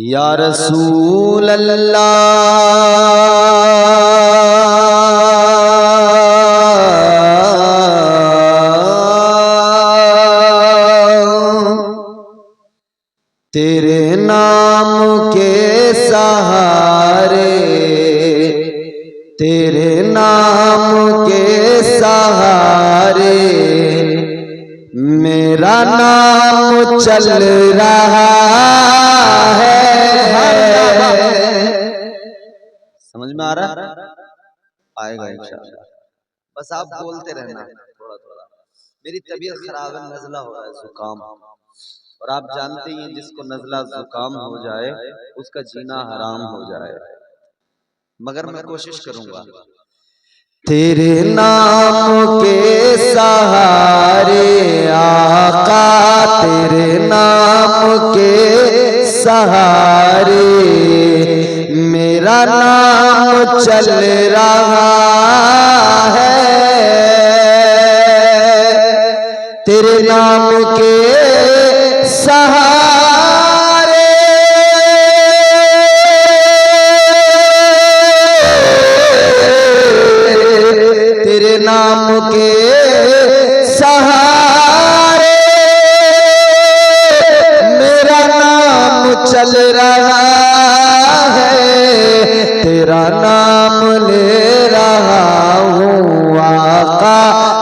یا رسول اللہ تیرے نام کے سہارے تیرے نام کے سہارے میرا نام چل رہا ہے سمجھ میں آ رہا ہے؟ آئے گا انشاءاللہ۔ بس آپ بولتے رہنا، تھوڑا تھوڑا۔ میری طبیعت خراب ہے، نزلہ ہو رہا ہے، زکام۔ اور آپ جانتے ہیں، جس کو نزلہ، زکام ہو جائے، اس کا جینا حرام ہو جائے۔ مگر میں کوشش کروں گا۔ تیرے نام کے سہارے آقا، تیرے نام کے سہارے میرا نام چل رہا ہے۔ تیرے نام کے سہارے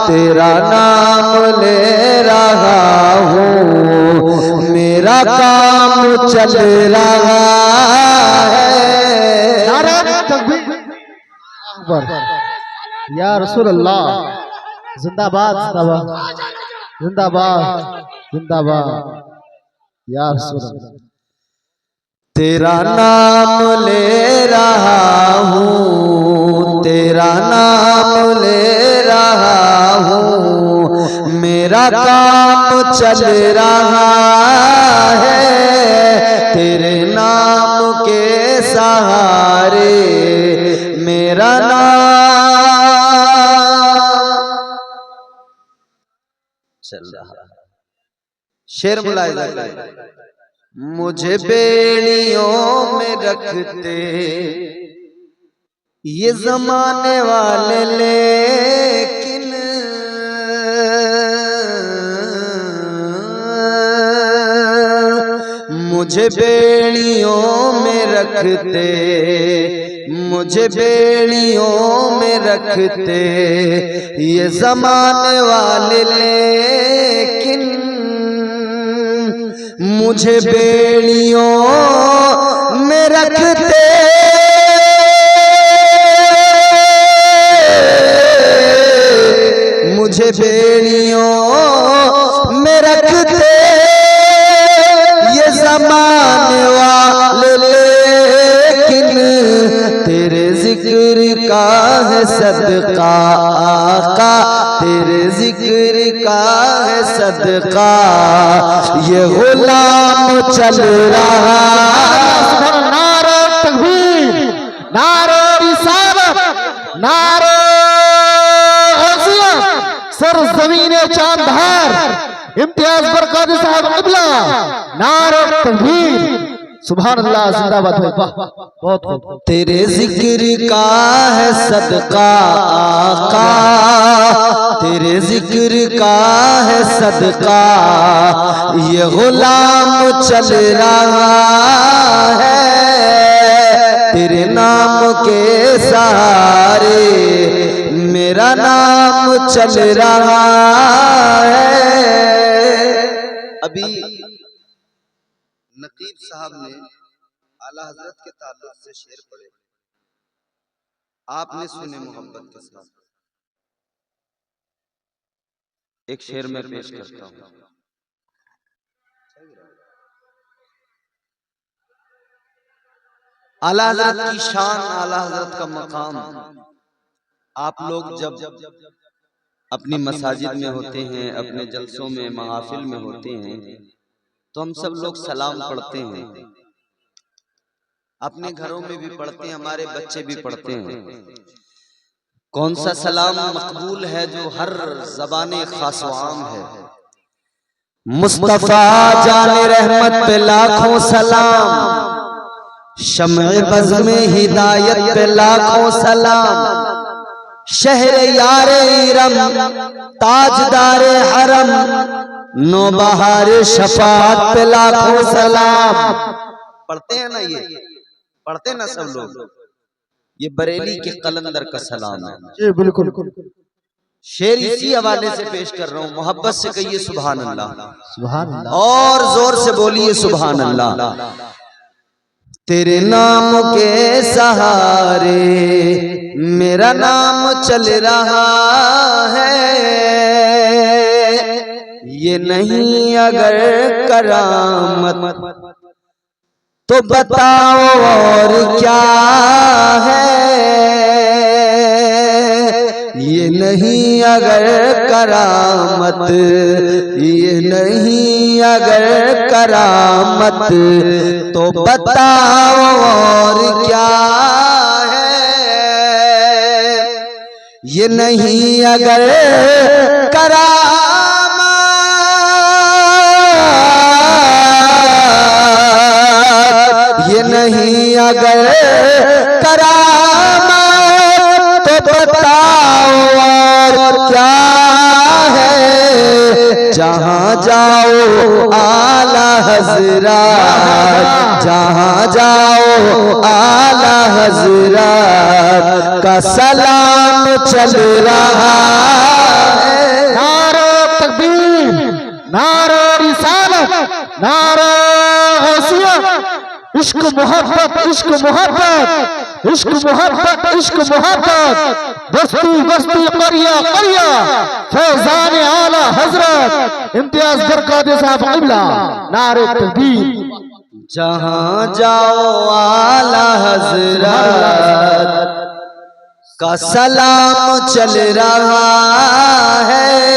تیرا نام لے رہا ہوں، میرا کام چل رہا ہے۔ یا رسول اللہ، زندہ باد زندہ باد۔ زندہ باد زندہ باد۔ یا رسول اللہ۔ تیرا نام لے رہا ہوں، تیرا نام لے رہا ہوں۔ میرا کام چل رہا ہے، تیرے نام کے سہارے۔ میرا نام چل رہا شیر ملائے۔ مجھے بیڑیوں میں رکھتے۔ یہ زمانے والے لیکن مجھے بیڑیوں میں رکھتے۔ مجھے بیڑیوں میں رکھتے۔ یہ زمانے والے لیکن مجھے بیڑیوں میں رکھتے۔ مجھے بیڑیوں میں رکھتے۔ یہ زمان والے لیکن تیرے ذکر کا ہے صدقہ آقا تیرے ذکر کا ہے صدقہ۔ یہ غلام چل رہا۔ نعرہ تکبیر، نعرہ رسالت، نعرہ غزیت سر زمین چاندھار امتیاز برقادی صاحب عبلہ نعرہ تکبیر۔ سبحان اللہ، زندہ بات ہو بہت خوب تیرے ذکر کا ہے صدقہ، آقا۔ تیرے ذکر کا ہے صدقہ، یہ غلام چل رہا ہے۔ تیرے نام کے سارے میرا نام چل رہا ہے۔ ابھی نقیب صاحب نے اعلیٰ حضرت کے تعلق سے شعر پڑے آپ نے سنے محبت کے ساتھ۔ ایک شعر میں پیش کرتا ہوں۔ اعلیٰ حضرت کی شان اعلیٰ حضرت کا مقام۔ آپ لوگ جب جب جب اپنی مساجد میں ہوتے ہیں اپنے جلسوں میں محافل میں ہوتے ہیں تو ہم سب لوگ سلام پڑھتے ہیں۔ اپنے گھروں میں بھی پڑھتے ہیں ہمارے بچے بھی پڑھتے ہیں۔ کون سا سلام مقبول ہے جو ہر زبان خاص و عام ہے۔ مصطفیٰ جان رحمت پہ لاکھوں سلام۔ شمع بزم ہدایت پہ لاکھوں سلام۔ شہر یار ایرم تاجدار حرم نو بہار شفاعت پہ لاکھوں سلام۔ پڑھتے ہیں نا یہ؟ پڑھتے نا سب لوگ؟ یہ بریلی کے قلندر کا سلام ہے۔ جی بالکل۔ شیر اسی حوالے سے پیش کر رہا ہوں۔ محبت سے کہیے سبحان اللہ۔ سبحان اللہ۔ اور زور سے بولیے سبحان اللہ۔ تیرے نام کے سہارے میرا نام چل رہا ہے۔ یہ نہیں اگر کرامت تو بتاؤ اور کیا ہے؟ یہ نہیں اگر کرامت، یہ نہیں اگر کرامت، تو بتاؤ اور کیا ہے؟ یہ نہیں اگر کرامت نہیں اگر کرامت تو بتاؤ اور کیا ہے؟ جہاں جاؤ آلہ حضرات، جہاں جاؤ آلہ حضرات کا سلام چل رہا ہے۔ نعرہ تکبیر، نعرہ رسالت، نعرہ عشق محبت عشق محبت عشق محبت عشق محبت۔ بستی بستی قریا قریا فیضان اعلی حضرت۔ امتیاز برکات صاحب قبلہ۔ نعرہ تکبیر جہاں جاؤ اعلی حضرت۔ کا سلام چل رہا ہے۔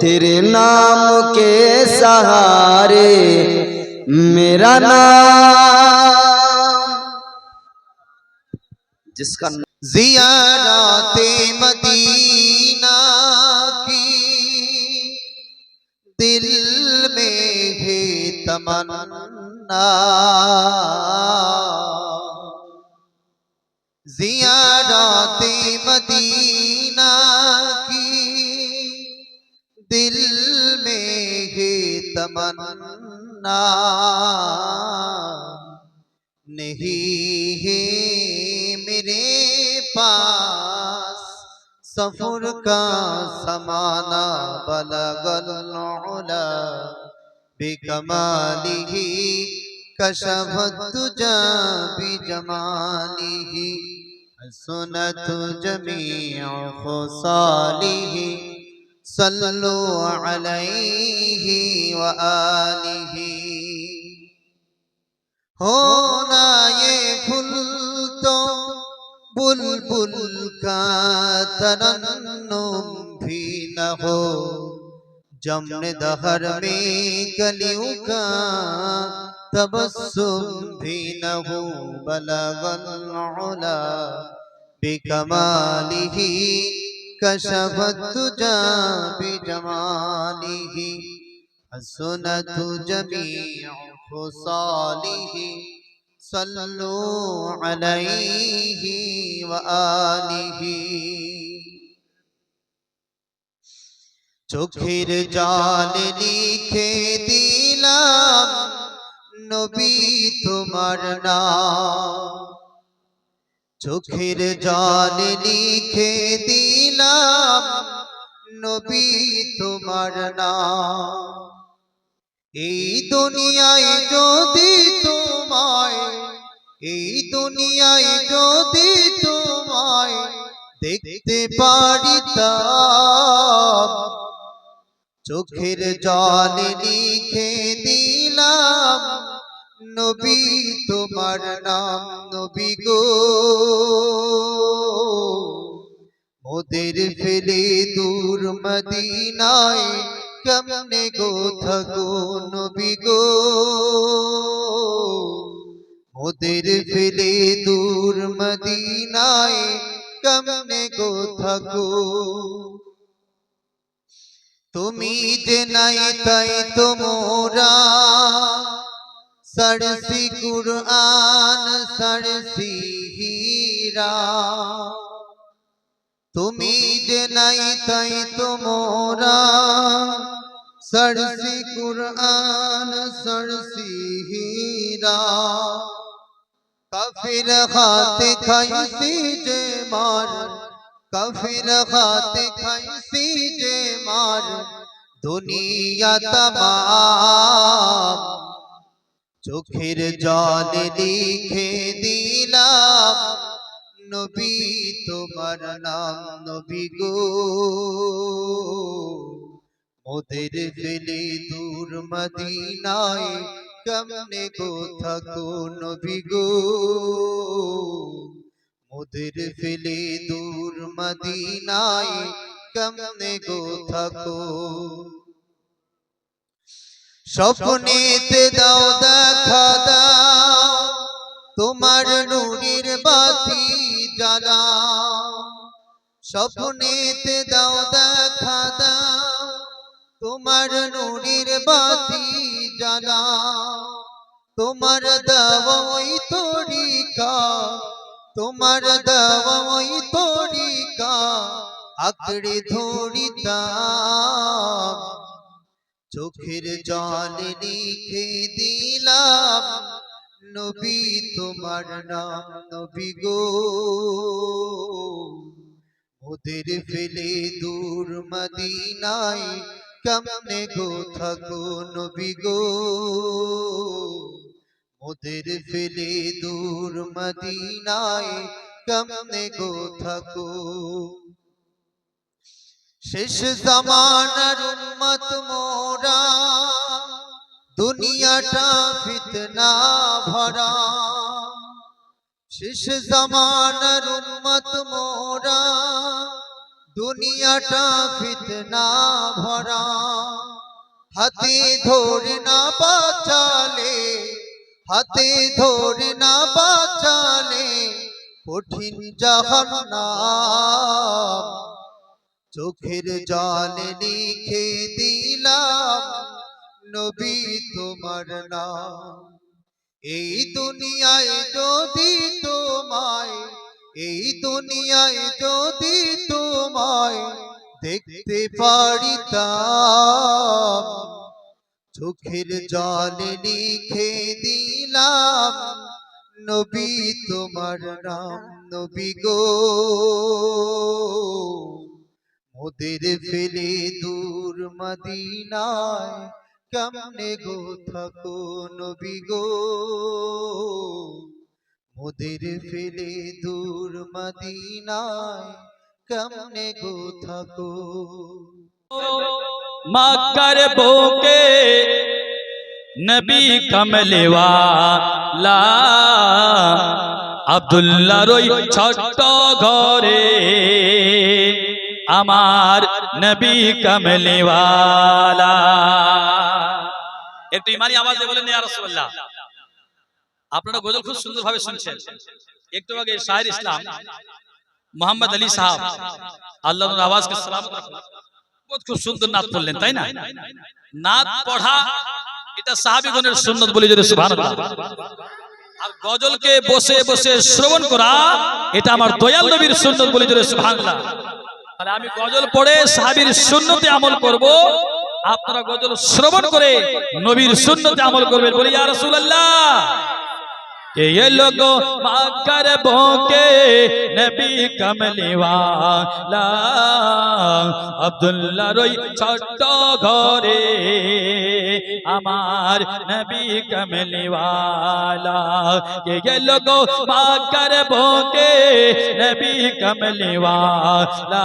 تیرے نام کے سہارے۔ میرا نام جس کا زیارات مدینہ کی دل میں ہے تمنا۔ زیارات مدینہ کی دل میں ہے تمنا۔ तमन्ना नहीं है मेरे पास सफर का समाना बलगल उला बिकमालिही कशफत तुजा बिजमालिही हसनत صلوا عليه وآله. ہونا یہ پھول تو بلبل کا ترنم بھی نہ ہو جمن دہر میں کا تبسم بھی نہ ہو بلغ العلا بكماله كشفت تجا بجماله حسنت جميع خصاله صلوا عليه وآله চোখের জল লিখে দিলাম নবী তোমার নাম চোখের জাল লিখে দিলাম নবী তোমার নাম। এই দুনিয়ায় যদি তোমায় এই দুনিয়ায় যদি তোমায় দেখতে পারিতাম। চোখের জল লিখে দিলাম নবী, তোমার নাম নবী গো। মোদের ফেলে দূর মদিনায় কেমনে গো থাকো নবী গো? মোদের ফেলে দূর মদিনায় কেমনে গো থাকো? তুমি যে নাই তাই তোমরা সরসি কুরআন সরসি হীরা তুমি যে নাই তাই তো মোরা সরসি কুরআন সরসি হীরা কাফির হাতে খাইছি যে মার কাফির হাতে খাইছি যে মার দুনিয়া তমাম চোখের জল লিখে দিলাম, নবী তোমার নাম নবী গো। মোদের ফেলে দূর মদিনায় কেমনে গো থাকো নবী গো? মোদের ফেলে দূর মদিনায় কেমনে গো থাকো? স্বপ্নেতে দাও, দেখা দাও, তোমার নুরির বাতি জ্বালাও। স্বপ্নেতে দাও, দেখা দাও, তোমার নুরির বাতি জ্বালাও। তোমার দেওয়া ওই তরিকা, তোমার দেওয়া ওই তরিকা, আঁকড়ে ধরিতাম। চোখের জল লিখে দিলাম নবী তোমার নাম নবী গো। ওদের ফেলে দূর মদিনায় কেমনে গো থাকো নবী গো? ওদের ফেলে দূর মদিনায় কেমনে গো থাকো? শেষ জামানার উম্মত মোরা, দুনিয়াটা ফিতনা ভরা। শেষ জামানার উম্মত মোরা, দুনিয়াটা ফিতনা ভরা। হাতে ধরে না বাঁচালে, হাতে ধরে না বাঁচালে কঠিন জাহান্নাম। চোখের জলে লিখে দিলাম নবী তোমার নাম। এই দুনিয়ায় যদি তোমায়, এই দুনিয়ায় যদি তোমায় দেখতে পারিতাম, চোখের জল লিখে দিলাম নবী তোমার নাম, নবী গো। মোদের ফেলে দূর মদিনায়, কেমনে গো থাকো নবী গো? মোদের ফেলে দূর মদিনায়, কেমনে গো থাকো? মক্কর বোকে নবী কমলে ওয়ালা রই ছোট্ট ঘরে আমার নবী কমলে ওয়ালা একটু ইমানি আওয়াজে বলেন ইয়া রাসূলুল্লাহ। আপনারা গজল খুব সুন্দরভাবে শুনছেন। একটু আগে শাহির ইসলাম, মোহাম্মদ আলী সাহাব আল্লাহর আওয়াজকে রাখুন বহুত খুব সুন্দর নাচ পড়লেন তাই না? নাচ পড়া, এটা সাহাবিগণের সুন্নত বলে যদি আর গজলকে বসে বসে শ্রবণ করা, এটা আমার দয়াল নবীর সুন্নত বলে যদি সুবহানাল্লাহ। তাহলে আমি গজল পড়ে সাহাবির শূন্যতে আমল করব। আপনারা গজল শ্রবণ করে নবীর শূন্যতে আমল করবেন। বলি, ইয়া রাসূলুল্লাহ। کہ یہ لوگوں پاک کر بھوکے نبی کملی والا عبداللہ روئی چھٹو گھورے ہمار نبی کملی والا کہ یہ لوگوں پاک کر بھوکے نبی کملی والا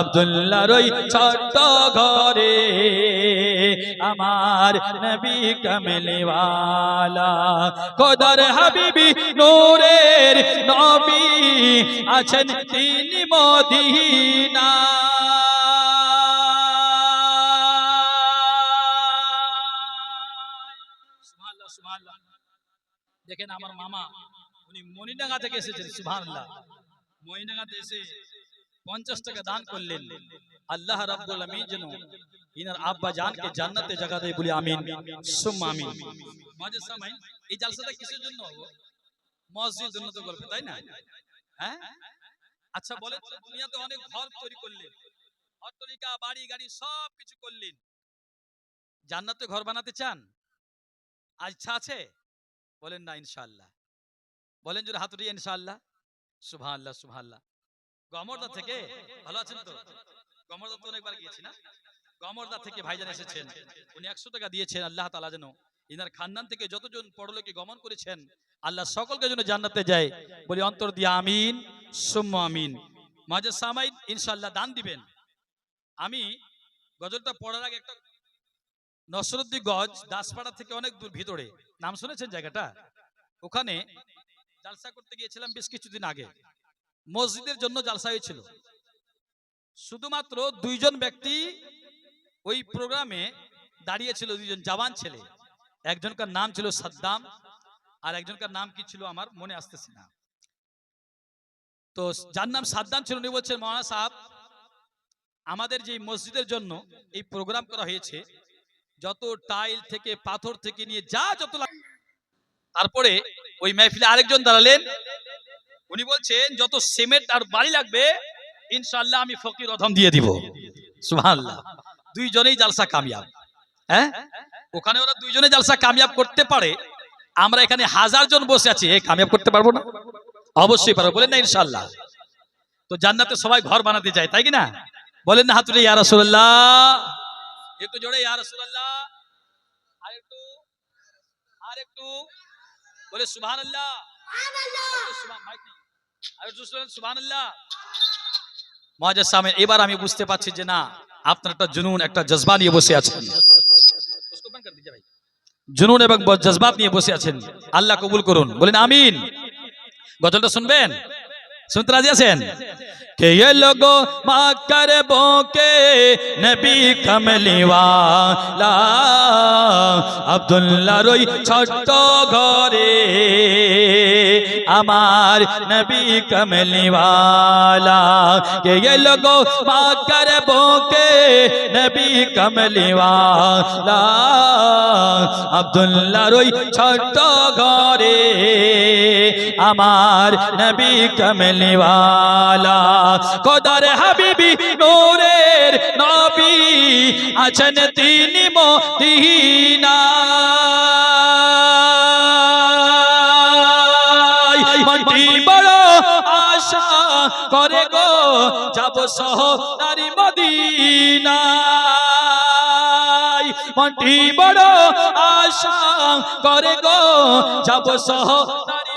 عبداللہ روی چھٹو گھورے আমার নবী কমলিওয়ালা। খোদার হাবিবি নূরের নবী আছেন তিনি মদিনা। দেখেন আমার মামা উনি মনিডাঙ্গা থেকে এসেছেন সুবহানাল্লাহ। মনিডাঙ্গাতে এসে পঞ্চাশ টাকা দান করলেন। আল্লাহ রাব্বুল আলামিন যেন ইনার আব্বা জানকে জান্নাতে জায়গা দেয় বলি আমিন। সুম্মা আমিন। মাঝে সামাই এই জালসাটা কিসের জন্য হব মসজিদ উন্নত করবে তাই না? হ্যাঁ? আচ্ছা বলেন তো, দুনিয়াতে অনেক ঘর তৈরি করলেন। অট্টালিকা বাড়ি গাড়ি সব কিছু করলেন। জান্নাতে ঘর বানাতে চান? আর ইচ্ছা আছে? বলেন না ইনশাআল্লাহ। বলেন যদি হাত উঠিয়ে ইনশাআল্লাহ। সুবহানাল্লাহ সুবহানাল্লাহ। গমরদা থেকে ভালো আছেন তো? গমরদা তো অনেকবার গিয়েছি না? গমরদা থেকে ভাইজান এসেছেন। উনি একশো টাকা দিয়েছেন আল্লাহ তালা যেন ইনার খানদান থেকে যতজন পরলোকে গমন করেছেন আল্লাহ সকলকে যেন জান্নাতে যায়। বলি অন্তর দিয়ে আমিন সুম্ম আমিন। মাঝে সামাইন ইনশাল্লাহ দান দিবেন। আমি গজলটা পড়ার আগে একটা নসরুদ্দি গজ দাসপাড়া থেকে অনেক দূর ভিতরে। নাম শুনেছেন জায়গাটা? ওখানে জালসা করতে গিয়েছিলাম বেশ কিছুদিন আগে। মসজিদের জন্য জালসা হয়েছিল। শুধুমাত্র দুইজন ব্যক্তি ওই প্রোগ্রামে দাঁড়িয়েছিল, দুইজন জওয়ান ছেলে। একজনকার নাম ছিল সাদ্দাম, আর একজনকার নাম কি ছিল আমার মনে আসতেছে না। তো যার নাম সাদ্দাম ছিল, উনি বলছেন মহানা সাহেব, আমাদের যে মসজিদের জন্য এই প্রোগ্রাম করা হয়েছে, যত টাইল থেকে, পাথর থেকে নিয়ে যা যত তারপরে ওই মেহফিলে আরেকজন দাঁড়ালেন উনি বলছেন যত সিমেন্ট আর বাড়ি লাগবে ইনশাল্লাহ আমি ফকির অধম দিয়ে দিব। সুবহানাল্লাহ। দুইজনেই জালসা কামিয়াব। হ্যাঁ? ওখানে ওরা দুইজনে জালসা কামিয়াব করতে পারে। আমরা এখানে হাজার জন বসে আছি এ কামিয়াব করতে পারব না? অবশ্যই পারব। বলেন না ইনশাআল্লাহ। তো জান্নাতে সবাই ঘর বানাতে চায় তাই কি না? বলেন না হাতুলে ইয়া রাসূলুল্লাহ। একটু জোরে ইয়া রাসূলুল্লাহ। আর একটু আর একটু বলে সুবহানাল্লাহ। সুবহানাল্লাহ। মহাজাজ এবার আমি বুঝতে পারছি যে না, আপনার একটা জুনুন, একটা জজবা নিয়ে বসে আছেন। জুনুন এবং জজবাত নিয়ে বসে আছেন। আল্লাহ কবুল করুন। বলেন, আমিন। গজলটা শুনবেন? শুনতে রাজি আছেন? کہ یہ لوگو ماں کربوں کے نبی کملی والا عبداللہ روئی چھٹو گھرے امار نبی کملی والا کہ یہ لوگو ماں کربوں کے نبی کملی والا عبداللہ روئی چھٹو گھرے امار نبی کملی والا খোদার হাবিবি নূরের নবী আছেন তিনি আশা করে গো, যাব সহ নারী মদিনা মনটি বড় আশা করে গো, যাব সহ নারী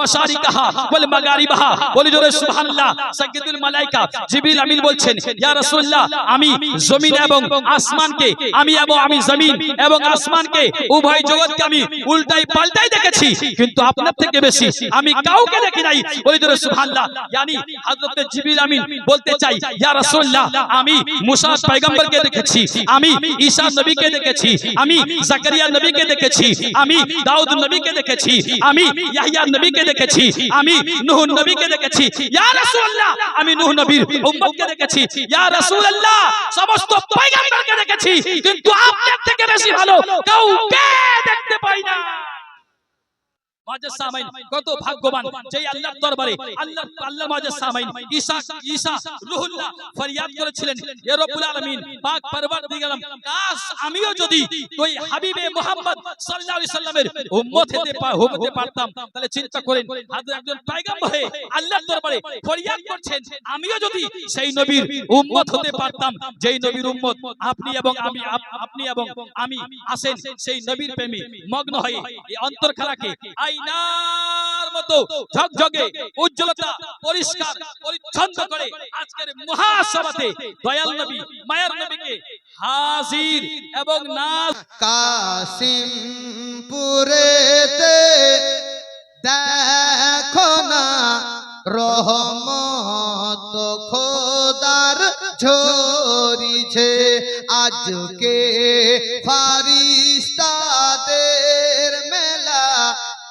মাশারি কাহা বলে মাগারি বাহা বলি জোরে সুবহানাল্লাহ। সাইয়্যিদুল মালাইকা জিবরিল আমিন বলছেন, ইয়া রাসূলুল্লাহ, আমি জমিন এবং আসমানকে, আমি এবং আমি জমিন এবং আসমানকে, উভয় জগৎকে আমি উল্টাই পাল্টাই দেখেছি। কিন্তু আপনার থেকে বেশি আমি কাউকে দেখি নাই। বলি জোরে সুবহানাল্লাহ। ইয়ানি হযরত জিবরিল আমিন বলতে চাই, ইয়া রাসূলুল্লাহ, আমি মুসা পয়গম্বরকে দেখেছি, আমি ঈসা নবীকে দেখেছি, আমি জাকারিয়া নবীকে দেখেছি, আমি দাউদ নবীকে দেখেছি, আমি ইয়াহইয়া নবীকে দেখেছি? আমি নূহ নবীকে দেখেছি? ইয়া রাসূলুল্লাহ! আমি নূহ নবীর উম্মতকে দেখেছি? ইয়া রাসূলুল্লাহ! সমস্ত পয়গম্বরকে দেখেছি? কিন্তু আপনার থেকে বেশি ভালো কাউকে দেখতে পাই না। কত ভাগ্যবান যেই আল্লাহর দরবারে আল্লাহ আল্লাহ সামাইন ঈসা ঈসা রুহুল্লাহ ফরিয়াদ করেছিলেন। ইয়া রব্বুল আলামিন পাক পরওয়ারদিগার কাশ আমিও যদি ওই হাবিবে মুহাম্মদ সাল্লাল্লাহু আলাইহি সাল্লামের উম্মত হতে পা- হতে পারতাম। তাহলে চিন্তা করেন একজন পয়গম্বর হয়ে আল্লাহর দরবারে ফরিয়াদ করছেন আমিও যদি সেই নবীর উম্মত হতে পারতাম যেই নবীর উম্মত আপনি এবং আমি আপনি এবং আমি আসেন সেই নবীর প্রেমে। মগ্ন হয়ে এই অন্তরখানাকে আয়নার মতো ঝকঝকে উজ্জ্বলতা পরিষ্কার পরিচ্ছন্ন করে আজকের মহাসভাতে দয়াল নবী মায়ার নবীকে হাজির এবং নাজ কাসিমপুরেতে দেখো না রহমত খোদার ঝরিছে আজকে ফারিস্তাদের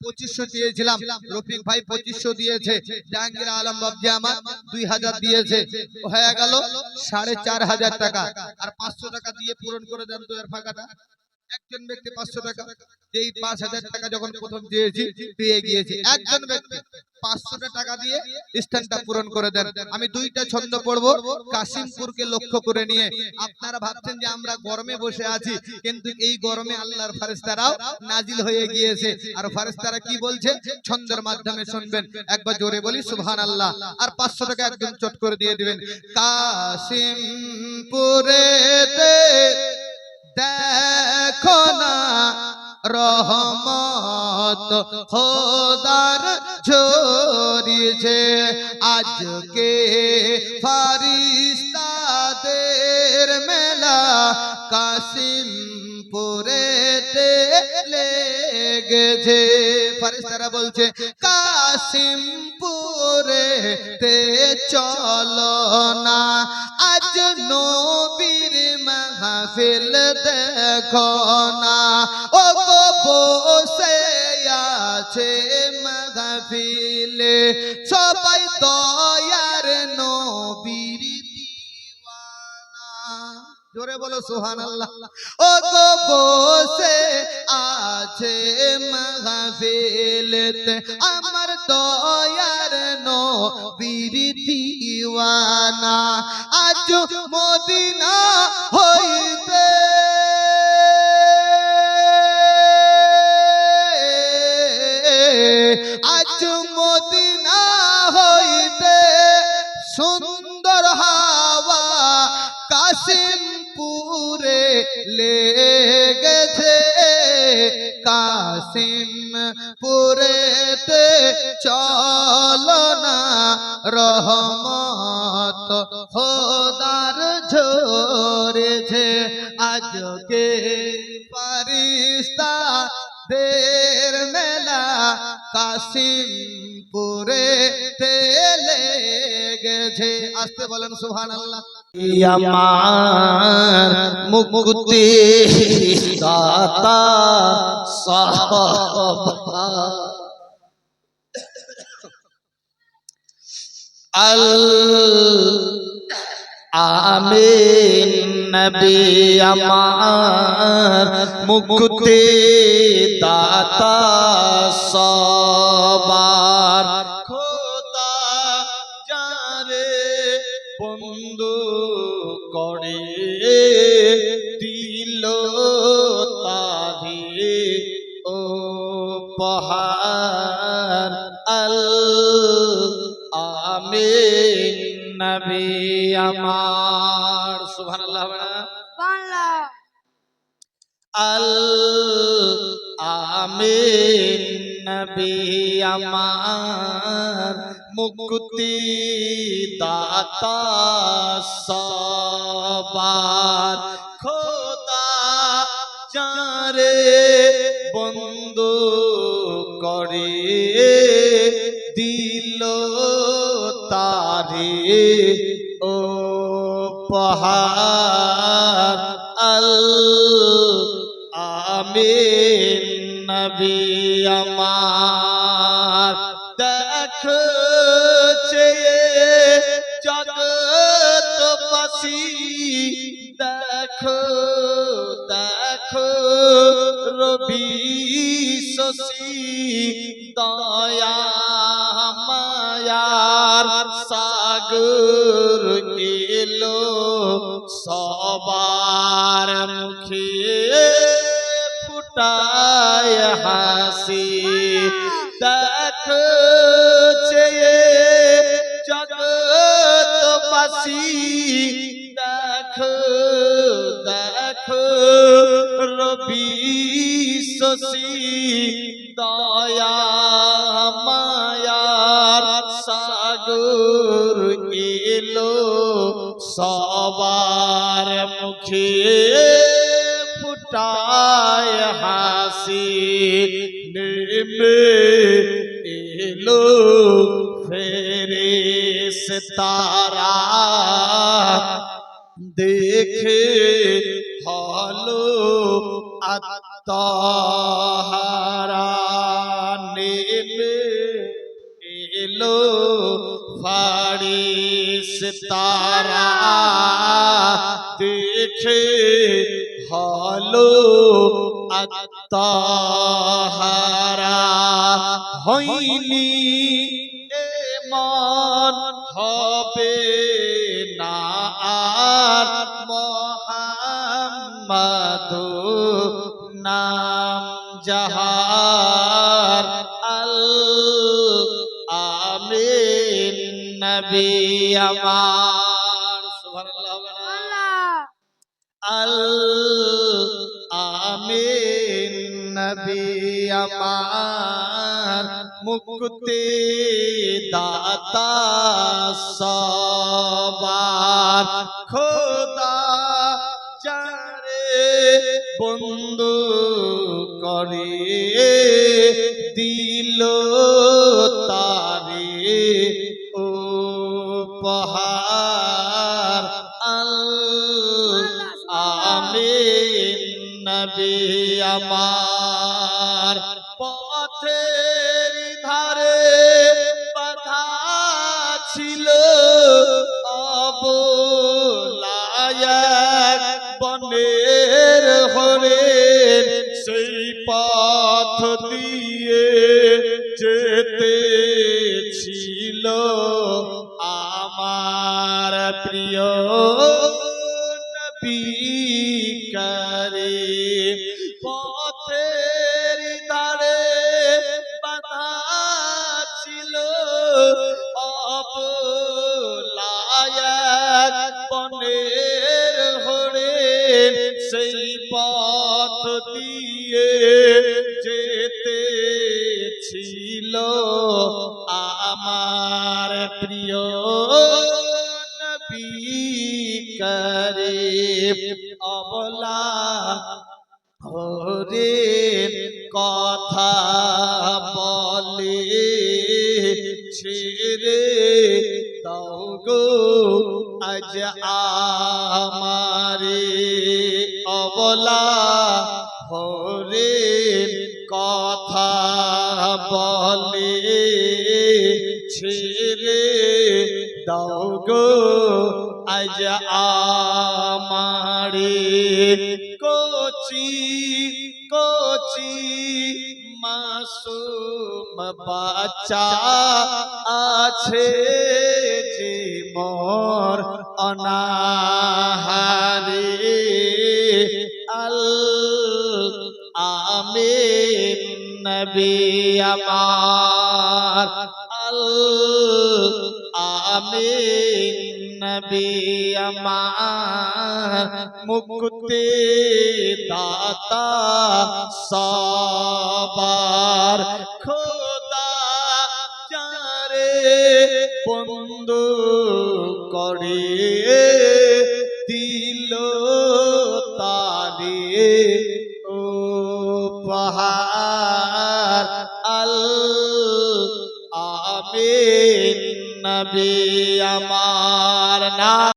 পঁচিশশো দিয়েছিলাম। রফিক ভাই পঁচিশশো দিয়েছে। জাহাঙ্গীর আলম বাবজি আমার দুই হাজার দিয়েছে। হয়ে গেল সাড়ে চার হাজার টাকা। আর পাঁচশো টাকা দিয়ে পূরণ করে দেন তো এর ফাঁকাটা। একজন ব্যক্তি পাঁচশো টাকা, যেই পাঁচ হাজার টাকা যখন প্রথম দিয়েছি, পেয়ে গিয়েছি। একজন ব্যক্তি পাঁচশোটা টাকা দিয়ে স্ট্যান্ডটা পূরণ করে দেন। আমি দুইটা ছন্দ কাশিমপুরকে লক্ষ্য করে নিয়ে। আপনারা ভাবছেন যে আমরা গরমে বসে আছি, কিন্তু এই গরমে আল্লাহর ফারেস্তারাও নাজিল হয়ে গিয়েছে। আর ফারেস্তারা কি বলছে? ছন্দের মাধ্যমে শুনবেন। একবার জোরে বলি সুবহান আল্লাহ আর পাঁচশো টাকা একদম চট করে দিয়ে দিবেন। কাশিমপুরেতে দেখো না রহমত খোদার ঝরিছে আজকে ফারিস্তাদের মেলা কাশিমপুরেতে লেগেছে ফারিস্তারা বলছে কাশিমপুরেতে চলো না, আজ নবীর মাহফিল দেখো না। ও গো বসে আছে মাহফিলে, সবাই দয়ার জোরে বলো সোহান আল্লাহ ও গো বসে আছে মাহফিলেতে আমার দয়ার নো দিওয়ানা। আজ মদিনা হইতে কাশিমপুরেতে চলো না, রহমত খোদার ঝরেছে আজকে পারিস্তা দের মেলা কাশিমপুরে তেলে গেছে। আসতে বলেন সুহান আল্লাহ মুক্তি দাতা সাহাবা আল আমিন নবী আমার মুক্তি দাতা সবার আমার, সুবহানাল্লাহ বলা আল আমিন নবী আমার মুক্তি দাতা সবার, খোদা যারে বন্ধু করে দিল তারে ও পহার আল আমিন। সাগর এলো সবার মুখে ফুটায় হাসি। দেখছে জগৎবাসী দেখো দেখো রবি শশী দয়া মুখে ফুটায় হাসি নেমে এলো ফেরেস তারা। দেখে হলো আত্মহারা নেমে এলো ফারিস তারা। দেখে ভালো আত্মাহারা। হইনি মুক্তি দাতা সবার। খোদা চারে বন্ধু করে দিল তারে ও পহার আল আমি নবী আমার। সেই কোচি মাসুম বাচ্চা আছে যে মোর অনাহারে। আল আমিন নবী আমার আল আমিন নবী আমার মুক্তি দাতা, সবার খোদা, যারে বন্ধু করে দিল তারে ও পাহাড় আল আমিন, নবী আমার না